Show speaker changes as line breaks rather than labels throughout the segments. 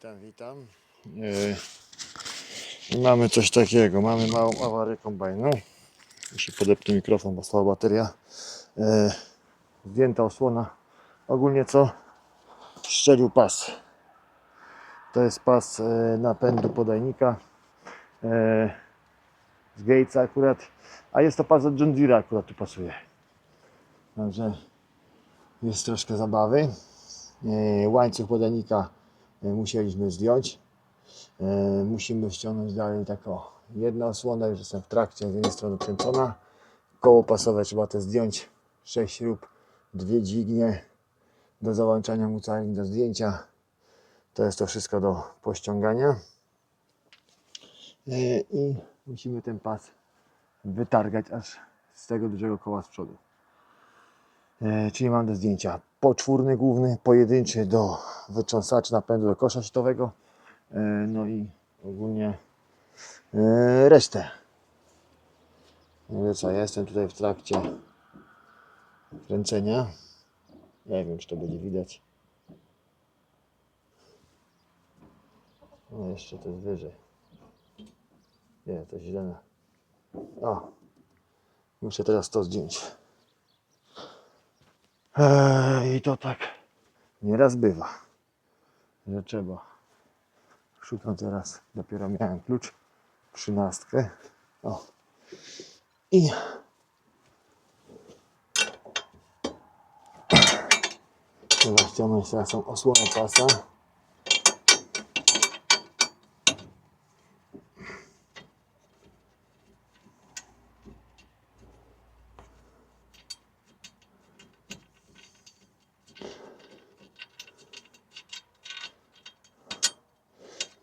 Witam, witam. E, mamy coś takiego, mamy małą awarię kombajnu. Muszę podepnąć mikrofon, bo słaba bateria. E, zdjęta osłona. Ogólnie co? Szczelił pas. To jest pas e, napędu podajnika e, z Gatesa akurat, a jest to pas od John Deere akurat tu pasuje. Także jest troszkę zabawy. E, łańcuch podajnika musieliśmy zdjąć. E, musimy ściągnąć dalej taką jedna osłona, już jestem w trakcie, z jednej strony kręcona. Koło pasowe trzeba też zdjąć. 6 śrub, dwie dźwignie do załączania mucarni do zdjęcia. To jest to wszystko do pościągania. E, I musimy ten pas wytargać aż z tego dużego koła z przodu. E, czyli mam do zdjęcia poczwórny główny, pojedynczy do wytrząsaczy napędu do kosza siatowego, e, no i ogólnie e, resztę. No co, ja jestem tutaj w trakcie kręcenia. Nie wiem, czy to będzie widać. No jeszcze to jest wyżej. Nie, to źle. O, muszę teraz to zdjąć. I to tak nieraz bywa, że trzeba. Szukam teraz, dopiero miałem klucz, trzynastkę. O. I trzeba ściągnąć teraz tą osłonę pasa.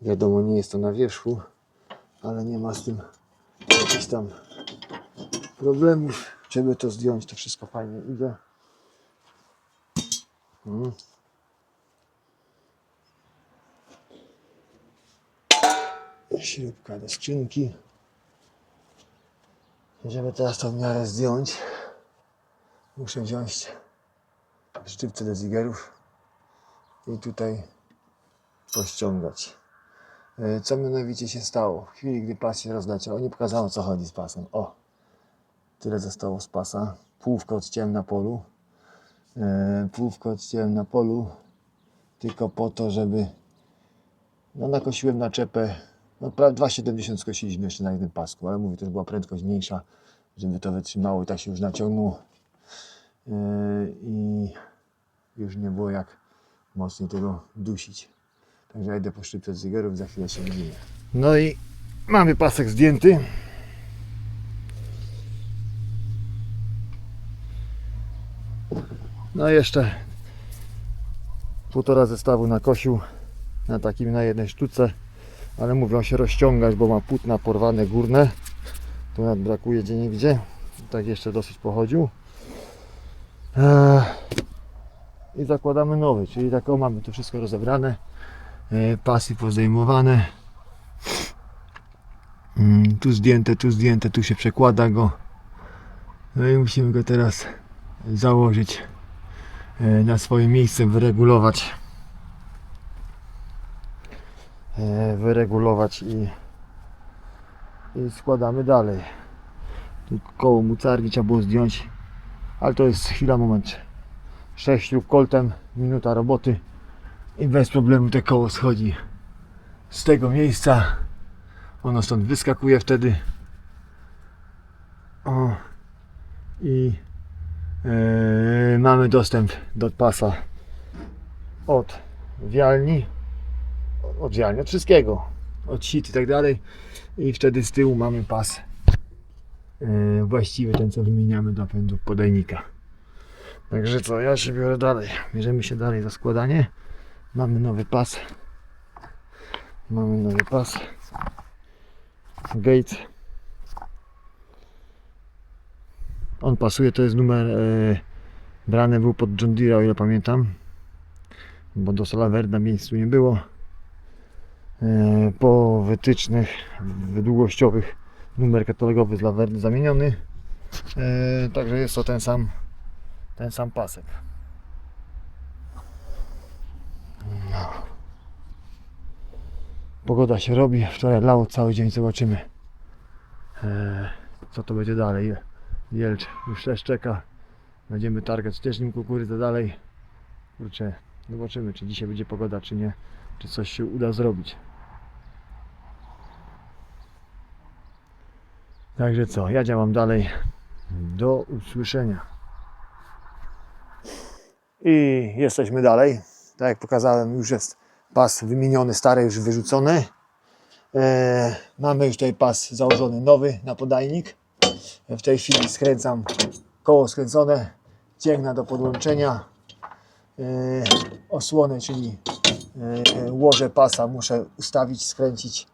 Wiadomo, nie jest to na wierzchu, ale nie ma z tym jakichś tam problemów. Żeby to zdjąć, to wszystko fajnie idzie. Mm. Śrubka do skrzynki. Żeby teraz to w miarę zdjąć, muszę wziąć sztywce do zigerów i tutaj pościągać. E, Co mianowicie się stało? W chwili, gdy pas się rozleciał, nie pokazałem co chodzi z pasem. O, tyle zostało z pasa. Półwkę odciąłem na polu. E, Półwkę odciąłem na polu tylko po to, żeby no nakosiłem naczepę. No prawie 2,70 skosiliśmy jeszcze na jednym pasku, ale mówię, to była prędkość mniejsza, żeby to wytrzymało i tak się już naciągnął. E, I już nie było jak mocniej tego dusić. Także idę po szczypce zygerów, za chwilę się widzimy. No i mamy pasek zdjęty. No i jeszcze półtora zestawu nakosił na takim na jednej sztuce, ale mówią się rozciągać, bo ma płótna porwane górne. Tu nawet brakuje gdzie nie gdzie. Tak jeszcze dosyć pochodził. Eee, I zakładamy nowy, czyli tak o mamy to wszystko rozebrane. E, pasy pozdejmowane. Mm, Tu zdjęte, tu zdjęte, tu się przekłada go. No i musimy go teraz założyć e, na swoje miejsce, wyregulować. E, Wyregulować i, i składamy dalej. Tu koło mucargi trzeba było zdjąć, ale to jest chwila, moment. 6 śrub koltem, minuta roboty i bez problemu te koło schodzi z tego miejsca. Ono stąd wyskakuje wtedy. O. I e, mamy dostęp do pasa od wialni, od wialni, od wszystkiego, od sit i tak dalej. I wtedy z tyłu mamy pas e, właściwy, ten co wymieniamy do napędu podajnika. Także co, ja się biorę dalej. Bierzemy się dalej za składanie. Mamy nowy pas. Mamy nowy pas. Gate. On pasuje, to jest numer e, brany był pod John Deere, o ile pamiętam. Bo do Salaverda miejscu nie było. E, po wytycznych wydługościowych numer katalogowy z Laverdy zamieniony. E, także jest to ten sam ten sam pasek. Pogoda się robi. Wczoraj lało cały dzień. Zobaczymy, e, co to będzie dalej. Jelcz już też czeka. Będziemy targać też nim kukurydzę dalej. Kurczę, zobaczymy, czy dzisiaj będzie pogoda, czy nie. Czy coś się uda zrobić. Także co, ja działam dalej. Do usłyszenia. I jesteśmy dalej. Tak jak pokazałem, już jest pas wymieniony, stary już wyrzucony. E, mamy już tutaj pas założony nowy na podajnik. W tej chwili skręcam koło skręcone, cięgna do podłączenia. E, osłonę, czyli e, łoże pasa muszę ustawić, skręcić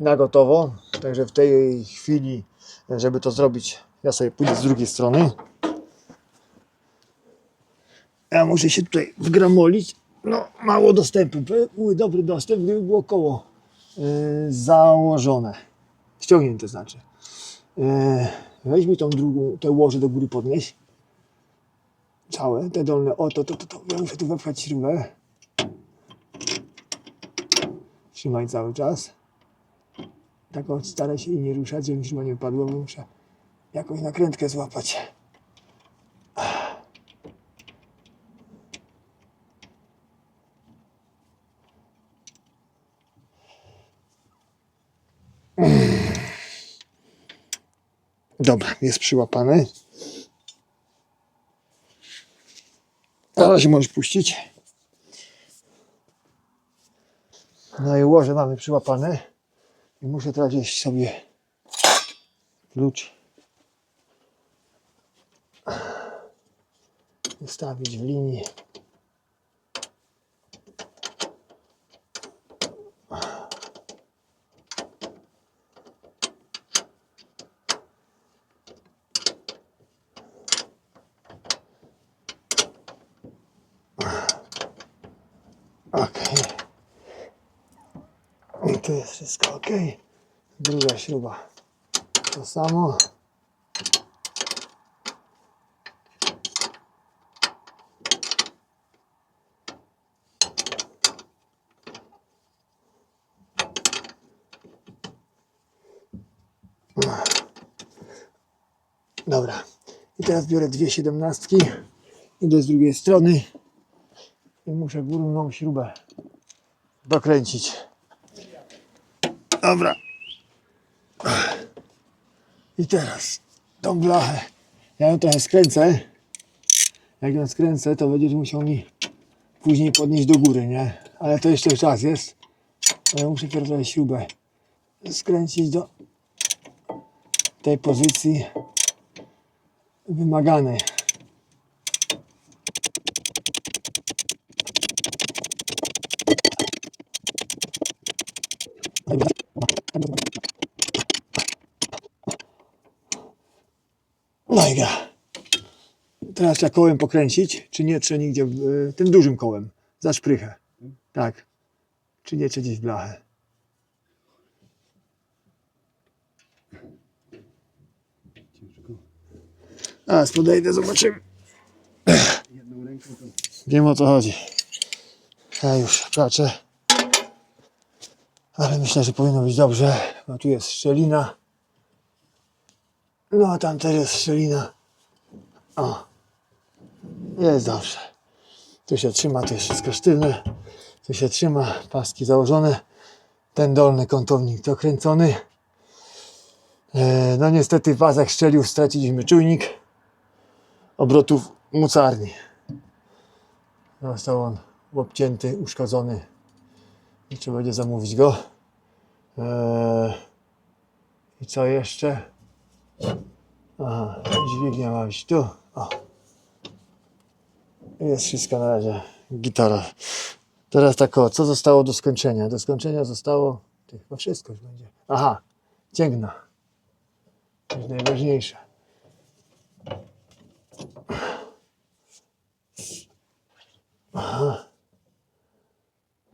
na gotowo. Także w tej chwili, żeby to zrobić, ja sobie pójdę z drugiej strony. Ja muszę się tutaj wgramolić. No, mało dostępu. Były dobry dostęp, gdyby było koło yy, założone. Ściągnięte znaczy. Yy, weź mi tą drugą, te łoże do góry podnieś. Całe, te dolne. O, to, to, to, to. Ja muszę tu wepchać śrubę. Trzymaj cały czas. Tak staraj się i nie ruszać, żeby śruba nie wypadła, bo muszę jakąś nakrętkę złapać. Dobra, jest przyłapany. Na razie możesz puścić. No i łoże mamy przyłapane. I muszę teraz gdzieś sobie klucz ustawić w linii. Okej. I tu jest wszystko ok. Druga śruba. To samo. Dobra. I teraz biorę dwie siedemnastki. Idę z drugiej strony. I muszę górną śrubę dokręcić. Dobra. I teraz tą blachę. Ja ją trochę skręcę. Jak ją skręcę, to będziesz musiał mi później podnieść do góry, nie? Ale to jeszcze czas jest. Ja muszę pierw trochę śrubę skręcić do tej pozycji wymaganej. No i gra. Teraz trzeba kołem pokręcić, czy nie trzeba nigdzie, w- y, tym dużym kołem, za szprychę. Tak. Czy nie trzeba gdzieś w blachę. Teraz podejdę, zobaczymy. Wiem o co chodzi. Ja już patrzę. Ale myślę, że powinno być dobrze, bo tu jest szczelina. No, tam też jest szczelina. O, jest dobrze. Tu się trzyma, to jest wszystko sztywne. Tu się trzyma, paski założone. Ten dolny kątownik dokręcony. E, no niestety jak szczelił, straciliśmy czujnik obrotów mocarni. Został on obcięty, uszkodzony. I trzeba będzie zamówić go. Eee, I co jeszcze? Aha, dźwignia ma być tu. O. Jest wszystko na razie. Gitara. Teraz tak o, co zostało do skończenia? Do skończenia zostało, ty, chyba wszystko już będzie. Aha, cięgna. To jest najważniejsze. Aha.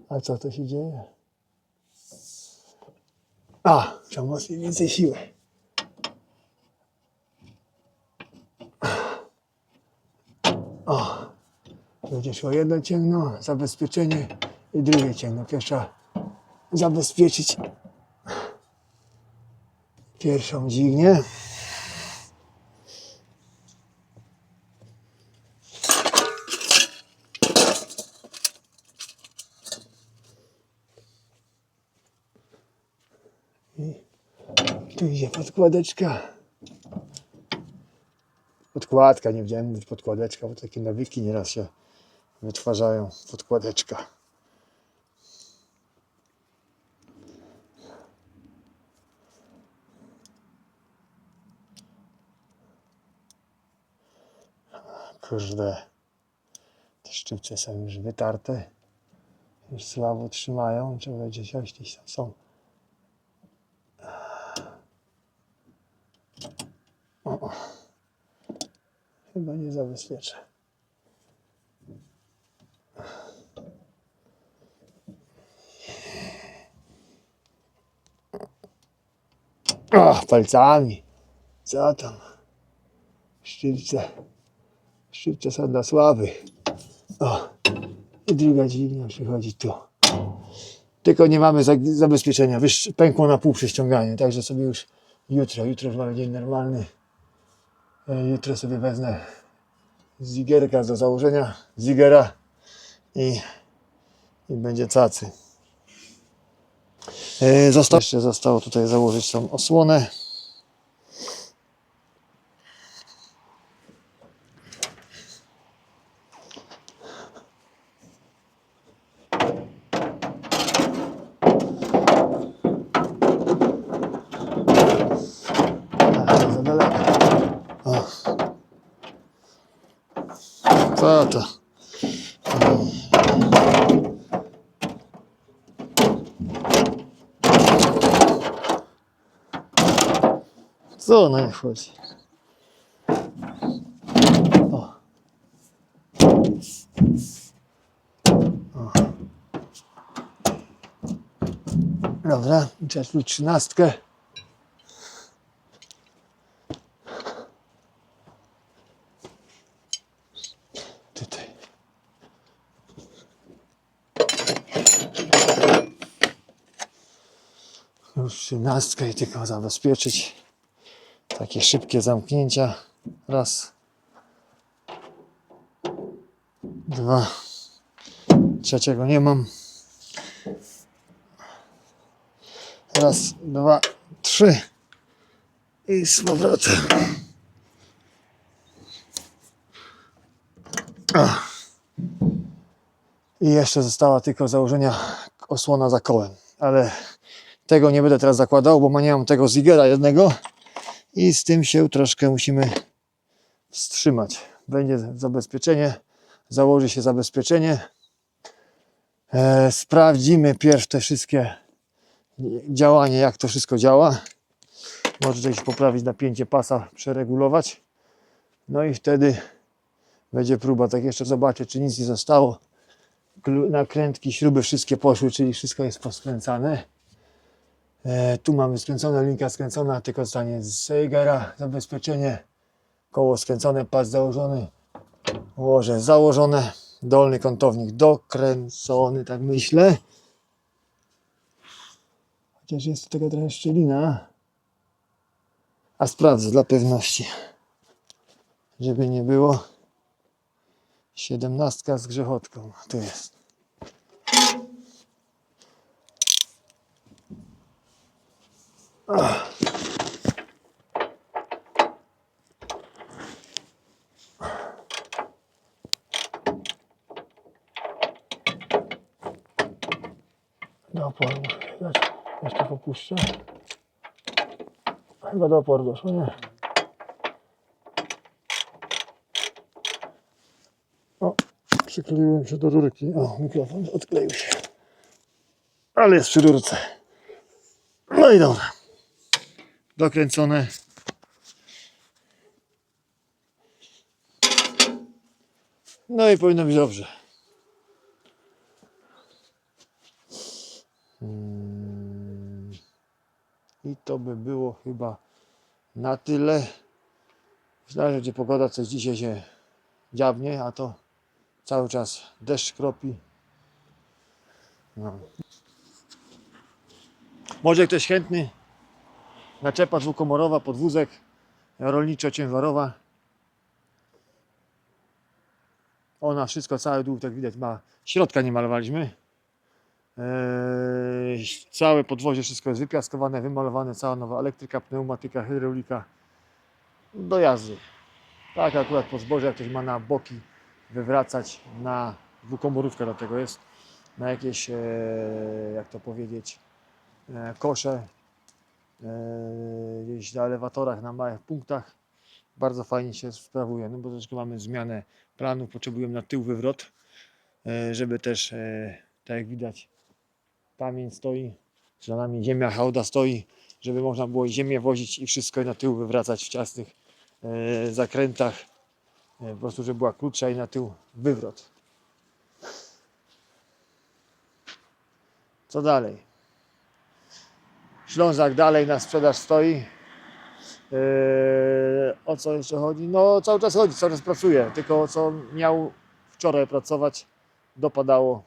A co to się dzieje? A, trzeba mocniej więcej siły. O, będzie szło jedno cięgno, zabezpieczenie i drugie cięgno. Pierwsza zabezpieczyć pierwszą dźwignię. I tu idzie podkładeczka. Podkładka, nie wiedziałem mówić podkładeczka, bo takie nawyki nieraz się wytwarzają. Podkładeczka. Kurde. Te szczypce są już wytarte. Już słabo trzymają. Trzeba gdzieś tam są. O, o. Zabezpieczę. O, palcami. Co tam? Szczypce. Szczypce są dla słabych. O, i druga dźwignia przychodzi tu. Tylko nie mamy za- zabezpieczenia. Pękło na pół przy ściąganiu, także sobie już jutro, jutro już mamy dzień normalny. E, Jutro sobie wezmę zigerka do założenia, zigera i, i będzie cacy. E, Zostało, jeszcze zostało tutaj założyć tą osłonę. A, to za daleko. O. Co to? Co na nie wchodzi? O. O. Dobra, trzeba tu trzynastkę. Już trzynastkę i tylko zabezpieczyć takie szybkie zamknięcia. Raz. Dwa. Trzeciego nie mam. Raz, dwa, trzy. I z powrotem. I jeszcze została tylko założenia osłona za kołem. Ale tego nie będę teraz zakładał, bo nie mam tego zigera jednego i z tym się troszkę musimy wstrzymać. Będzie zabezpieczenie, założy się zabezpieczenie. E, sprawdzimy pierw te wszystkie działanie, jak to wszystko działa. Może coś poprawić napięcie pasa, przeregulować. No i wtedy będzie próba. Tak jeszcze zobaczę, czy nic nie zostało. Nakrętki, śruby wszystkie poszły, czyli wszystko jest poskręcane. E, tu mamy skręcone, linka skręcona, tylko zostanie z Seigera zabezpieczenie. Koło skręcone, pas założony. Łoże założone. Dolny kątownik dokręcony, tak myślę. Chociaż jest tego trochę szczelina. A sprawdzę dla pewności. Żeby nie było. Siedemnastka z grzechotką. Tu jest. Do oporu muszę dać. Jeszcze popuszczę. Chyba do oporu doszło, nie? O, przykleiłem się do rurki. O, mikrofon odkleił się. Ale jest przy rurce. No i dobra. Dokręcone. No i powinno być dobrze. Mm. I to by było chyba na tyle. Myślałem, że pogoda coś dzisiaj się dziabnie, a to cały czas deszcz kropi. No. Może ktoś chętny? Naczepa dwukomorowa, podwózek rolniczo-ciężarowa. Ona wszystko, cały dół, tak widać, ma. Środka nie malowaliśmy. Eee, całe podwozie, wszystko jest wypiaskowane, wymalowane, cała nowa elektryka, pneumatyka, hydraulika. Do jazdy. Tak, akurat po zboże, jak ktoś ma na boki wywracać, na dwukomorówkę do tego jest, na jakieś, e, jak to powiedzieć, e, kosze, gdzieś na elewatorach, na małych punktach. Bardzo fajnie się sprawuje, no bo troszkę mamy zmianę planów, potrzebujemy na tył wywrot, e, żeby też, e, tak jak widać, kamień stoi, za nami ziemia hałda stoi, żeby można było ziemię wozić i wszystko na tył wywracać w ciasnych e, zakrętach, e, po prostu, żeby była krótsza i na tył wywrot. Co dalej? Ślązak dalej na sprzedaż stoi. Eee, o co jeszcze chodzi? No cały czas chodzi, cały czas pracuje. Tylko co miał wczoraj pracować, dopadało.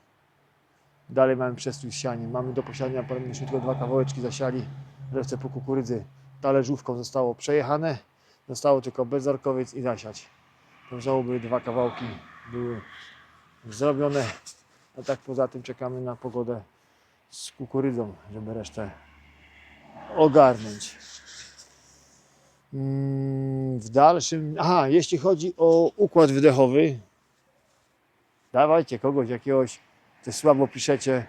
Dalej mamy przestój z sianiem. Mamy do powinniśmy tylko dwa kawałeczki zasiali. Resztę po kukurydzy talerzówką zostało przejechane. Zostało tylko bezarkowiec i zasiać. By dwa kawałki były zrobione. A tak poza tym czekamy na pogodę z kukurydzą, żeby resztę ogarnąć. Mm, W dalszym. Aha, jeśli chodzi o układ wydechowy, dawajcie kogoś jakiegoś, coś słabo piszecie,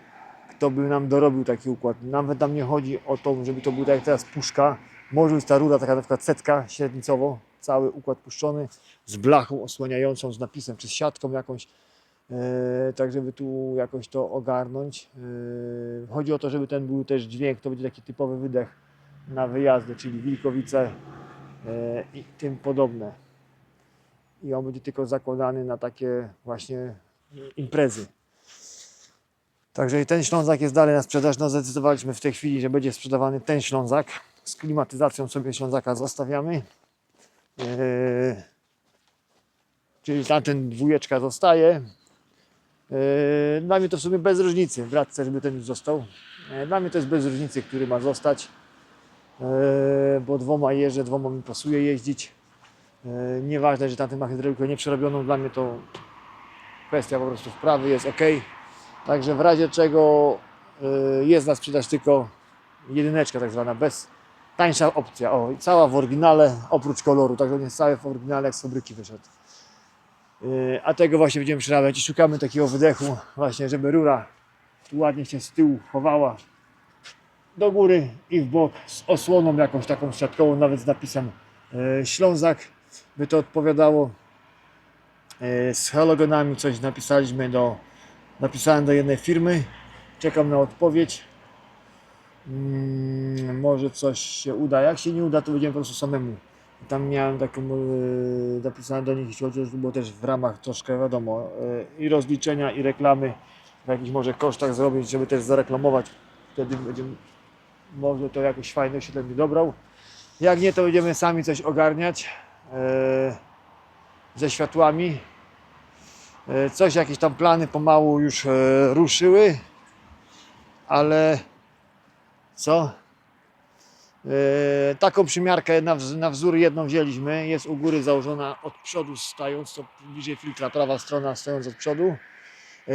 kto by nam dorobił taki układ. Nawet nam nie chodzi o to, żeby to był tak jak teraz puszka. Może być ta rura, taka na przykład setka średnicowo, cały układ puszczony z blachą osłaniającą, z napisem, czy z siatką jakąś. E, tak żeby tu jakoś to ogarnąć. E, chodzi o to, żeby ten był też dźwięk, to będzie taki typowy wydech na wyjazdy, czyli Wilkowice e, i tym podobne. I on będzie tylko zakładany na takie właśnie imprezy. Także ten Ślązak jest dalej na sprzedaż. No zdecydowaliśmy w tej chwili, że będzie sprzedawany ten Ślązak. Z klimatyzacją sobie Ślązaka zostawiamy. Czyli tamten dwójeczka zostaje. Yy, Dla mnie to w sumie bez różnicy. Brat chce, żeby ten już został. Yy, Dla mnie to jest bez różnicy, który ma zostać. Yy, Bo dwoma jeżdżę, dwoma mi pasuje jeździć. Nieważne, że tamten ma hydraulikę nieprzerobioną. Dla mnie to kwestia po prostu wprawy jest ok. Także w razie czego jest na sprzedaż tylko jedyneczka tak zwana, bez tańsza opcja. O, i cała w oryginale, oprócz koloru. Także on jest cały w oryginale, jak z fabryki wyszedł. Yy, A tego właśnie będziemy przerabiać i szukamy takiego wydechu właśnie, żeby rura ładnie się z tyłu chowała do góry i w bok z osłoną jakąś taką siatkową, nawet z napisem yy, Ślązak by to odpowiadało. Yy, Z halogenami coś napisaliśmy do, napisałem do jednej firmy, czekam na odpowiedź. Mm, może coś się uda. Jak się nie uda, to będziemy po prostu samemu tam miałem taką yy, napisane do nich, jeśli chodzi o to było też w ramach troszkę wiadomo yy, i rozliczenia i reklamy w jakichś może kosztach zrobić, żeby też zareklamować. Wtedy będzie może to jakoś fajnie się ten dobrał. Jak nie, to będziemy sami coś ogarniać yy, ze światłami. Coś, jakieś tam plany pomału już ruszyły, ale co? E, taką przymiarkę na, wz- na wzór jedną wzięliśmy. Jest u góry założona od przodu stając, to bliżej filtra, prawa strona stojąc od przodu. E,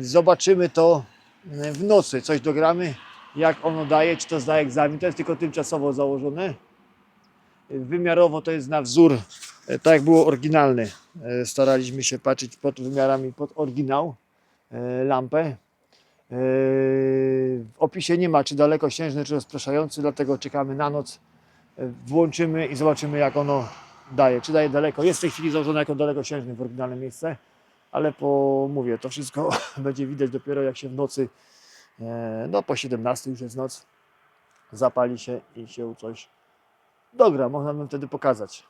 zobaczymy to e, w nocy, coś dogramy, jak ono daje, czy to zdaje egzamin. To jest tylko tymczasowo założone. Wymiarowo to jest na wzór, tak jak było oryginalny. Staraliśmy się patrzeć pod wymiarami pod oryginał, lampę. Yy, W opisie nie ma, czy dalekosiężny, czy rozpraszający, dlatego czekamy na noc. Yy, Włączymy i zobaczymy, jak ono daje. Czy daje daleko. Jest w tej chwili założone jako dalekosiężny w oryginalne miejsce, ale po, mówię, to wszystko będzie widać dopiero jak się w nocy, e, no po 17 już jest noc, zapali się i się coś dogra. Można bym wtedy pokazać.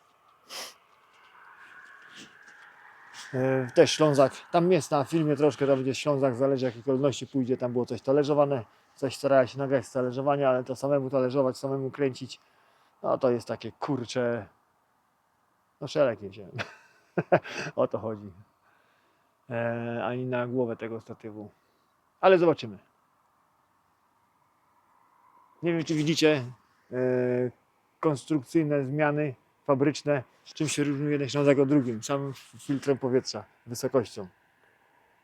E, też Ślązak, tam jest na filmie troszkę, tam będzie Ślązak, zależy jakiej kolejności pójdzie, tam było coś talerzowane, coś starała się nagrać z talerzowania, ale to samemu talerzować, samemu kręcić, no to jest takie kurcze, no szereg nie wziąłem, o to chodzi, e, ani na głowę tego statywu, ale zobaczymy. Nie wiem, czy widzicie e, konstrukcyjne zmiany fabryczne, czym się różni jeden ślązak od drugim. Samym filtrem powietrza, wysokością.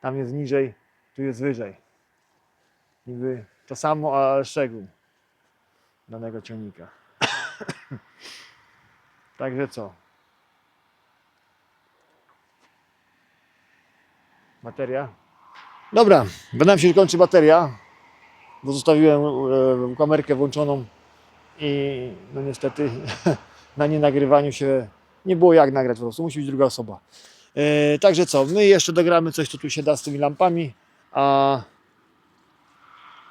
Tam jest niżej, tu jest wyżej. Niby to samo, ale szczegół danego ciągnika. Także co? Bateria? Dobra, bo nam się kończy bateria, bo zostawiłem e, kamerkę włączoną i no niestety na nienagrywaniu się nie było jak nagrać po prostu, musi być druga osoba. E, także co, my jeszcze dogramy coś, co tu się da z tymi lampami, a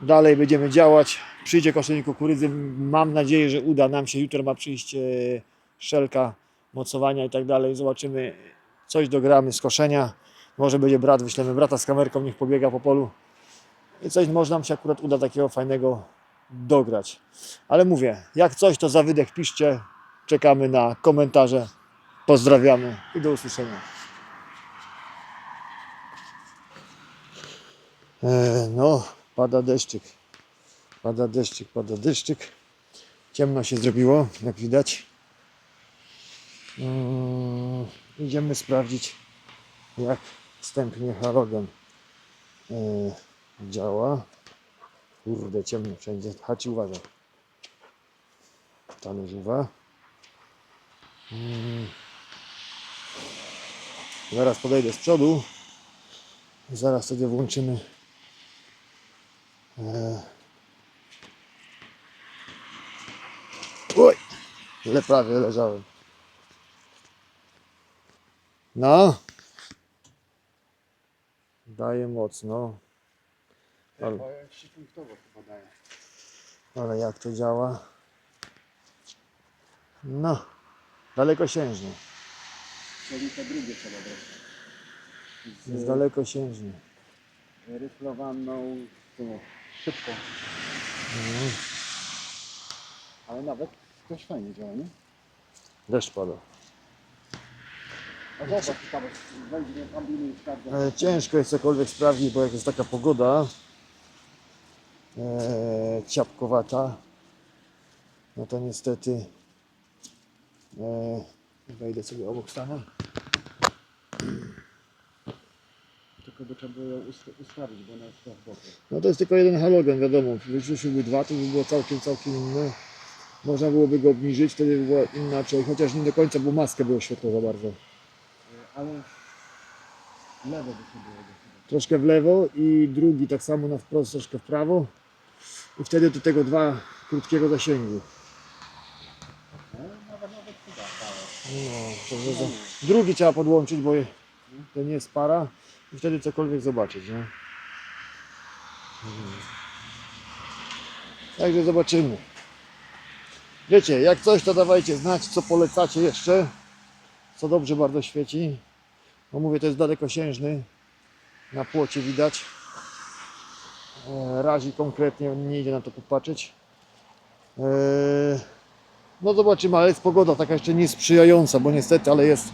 dalej będziemy działać. Przyjdzie koszenie kukurydzy, mam nadzieję, że uda nam się, jutro ma przyjść e, szelka, mocowania i tak dalej, zobaczymy, coś dogramy z koszenia, może będzie brat, wyślemy brata z kamerką, niech pobiega po polu. I coś może nam się akurat uda takiego fajnego dograć. Ale mówię, jak coś to za wydech piszcie, czekamy na komentarze, pozdrawiamy i do usłyszenia. E, no, pada deszczyk, pada deszczyk, pada deszczyk. Ciemno się zrobiło, jak widać. Mm, idziemy sprawdzić, jak wstępnie halogen e, działa. Kurde, ciemno wszędzie. Haci uważaj. Talerzywa. Mm. Zaraz podejdę z przodu. Zaraz sobie włączymy. E... Oj! Ale prawie leżałem. No. Daje mocno. Ale-.
Ale
jak to działa? No, dalekosiężnie.
Czyli to drugie trzeba brać.
Jest dalekosiężnie.
Ryflowaną tą szybką.
Mhm.
Ale nawet dość fajnie działa, nie?
Deszcz pada.
A zobacz, i sprawdza.
E, ciężko jest cokolwiek sprawdzić, bo jak jest taka pogoda e, ciapkowata, no to niestety wejdę sobie obok stanę.
Tylko by trzeba było ją ust- ustawić, bo ona jest w boku.
No to jest tylko jeden halogen, wiadomo. Wyszłyby dwa, to by było całkiem, całkiem inne. Można byłoby go obniżyć, wtedy by było inaczej, chociaż nie do końca, bo maskę było świetło za bardzo.
Y, Ale lewo by się było.
troszkę w lewo i drugi tak samo na wprost, troszkę w prawo. I wtedy do tego dwa krótkiego zasięgu.
No, nawet nawet chyba dało.
No, to, za... Drugi trzeba podłączyć, bo to nie jest para i wtedy cokolwiek zobaczyć. Nie? Także zobaczymy. Wiecie, jak coś to dawajcie znać, co polecacie jeszcze, co dobrze bardzo świeci. No mówię, to jest dalekosiężny, na płocie widać. E, razi konkretnie, nie idzie na to popatrzeć. E, no zobaczymy, ale jest pogoda taka jeszcze niesprzyjająca, bo niestety, ale jest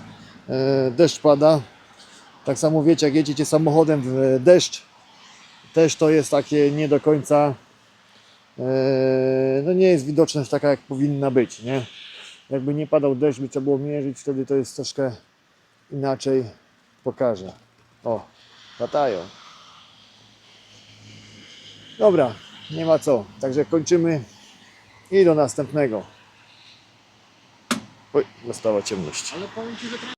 e, deszcz pada. Tak samo wiecie, jak jedziecie samochodem w e, deszcz, też to jest takie nie do końca, e, no nie jest widoczność taka jak powinna być, nie? Jakby nie padał deszcz, by trzeba było mierzyć, wtedy to jest troszkę inaczej pokaże. O, latają. Dobra, nie ma co. Także kończymy i do następnego. Oj, nastała ciemność.